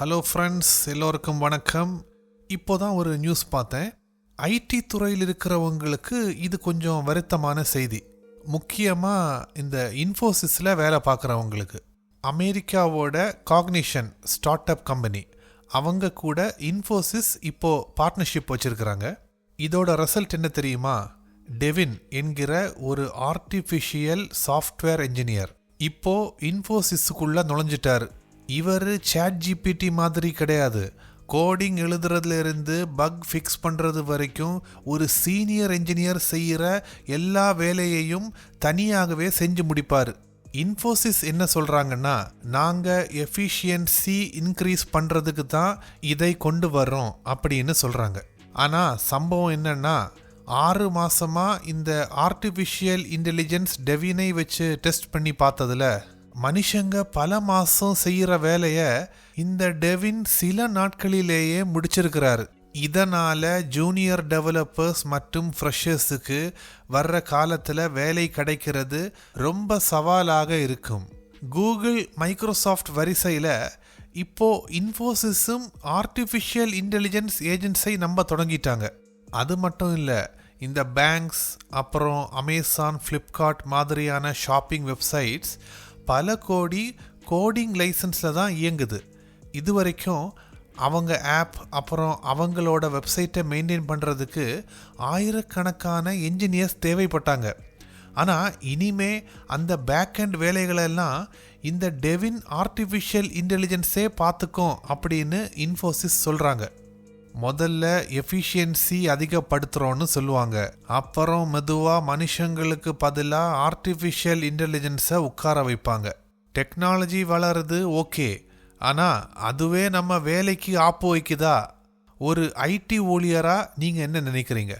Hello friends எல்லோருக்கும் வணக்கம். இப்போ தான் ஒரு நியூஸ் பார்த்தேன். ஐடி துறையில் இருக்கிறவங்களுக்கு இது கொஞ்சம் வருத்தமான செய்தி. முக்கியமாக இந்த இன்ஃபோசிஸில் வேலை பார்க்குறவங்களுக்கு. அமெரிக்காவோட காக்னிஷன் ஸ்டார்ட் அப் கம்பெனி அவங்க கூட இன்ஃபோசிஸ் இப்போ பார்ட்னர்ஷிப் வச்சுருக்கிறாங்க. இதோட ரிசல்ட் என்ன தெரியுமா? டெவின் என்கிற ஒரு ஆர்டிஃபிஷியல் சாஃப்ட்வேர் இன்ஜினியர் இப்போ இன்ஃபோசிஸுக்குள்ளே நுழைஞ்சிட்டாரு. இவர் சேட் ஜிபிடி மாதிரி கிடையாது. கோடிங் எழுதுறதுலேருந்து பக் ஃபிக்ஸ் பண்ணுறது வரைக்கும் ஒரு சீனியர் இன்ஜினியர் செய்கிற எல்லா வேலையையும் தனியாகவே செஞ்சு முடிப்பார். இன்ஃபோசிஸ் என்ன சொல்கிறாங்கன்னா நாங்கள் எஃபிஷியன்சி இன்க்ரீஸ் பண்ணுறதுக்கு தான் இதை கொண்டு வர்றோம் அப்படின்னு சொல்கிறாங்க ஆனால் சம்பவம் என்னென்னா ஆறு மாதமாக இந்த ஆர்டிஃபிஷியல் இன்டெலிஜென்ஸ் டெவினை வச்சு டெஸ்ட் பண்ணி பார்த்ததுல மனுஷங்க பல மாசம் செய்யற வேலைய இந்த டெவின் சில நாட்களிலேயே முடிச்சிருக்கிறாரு. இதனால ஜூனியர் டெவலப்பர்ஸ் மற்றும் ஃப்ரெஷர்ஸுக்கு வர்ற காலத்துல வேலை கிடைக்கிறது ரொம்ப சவாலாக இருக்கும். கூகுள் மைக்ரோசாஃப்ட் வரிசையில் இப்போ இன்ஃபோசிஸும் ஆர்டிஃபிஷியல் இன்டெலிஜென்ஸ் ஏஜென்ட்ஸை நம்ப தொடங்கிட்டாங்க. அது மட்டும் இல்லை இந்த பேங்க்ஸ் அப்புறம் அமேசான் ஃப்ளிப்கார்ட் மாதிரியான ஷாப்பிங் வெப்சைட்ஸ் பல கோடி கோடிங் லைசன்ஸில் தான் இயங்குது. இது வரைக்கும் அவங்க ஆப் அப்புறம் அவங்களோட வெப்சைட்டை மெயின்டைன் பண்ணுறதுக்கு ஆயிரக்கணக்கான என்ஜினியர்ஸ் தேவைப்பட்டாங்க. ஆனால் இனிமே அந்த பேக்அண்ட் வேலைகளெல்லாம் இந்த டெவின் ஆர்டிஃபிஷியல் இன்டெலிஜென்ஸே பார்த்துக்கும் அப்படின்னு இன்ஃபோசிஸ் சொல்கிறாங்க முதல்ல எஃபிஷியன்சி அதிகப்படுத்துகிறோன்னு சொல்லுவாங்க. அப்புறம் மெதுவாக மனுஷங்களுக்கு பதிலாக ஆர்டிஃபிஷியல் இன்டெலிஜென்ஸை உட்கார வைப்பாங்க. டெக்னாலஜி வளருது ஓகே ஆனால் அதுவே நம்ம வேலைக்கு ஆப்பு வைக்குதா? ஒரு ஐடி ஊழியராக நீங்கள் என்ன நினைக்கிறீங்க?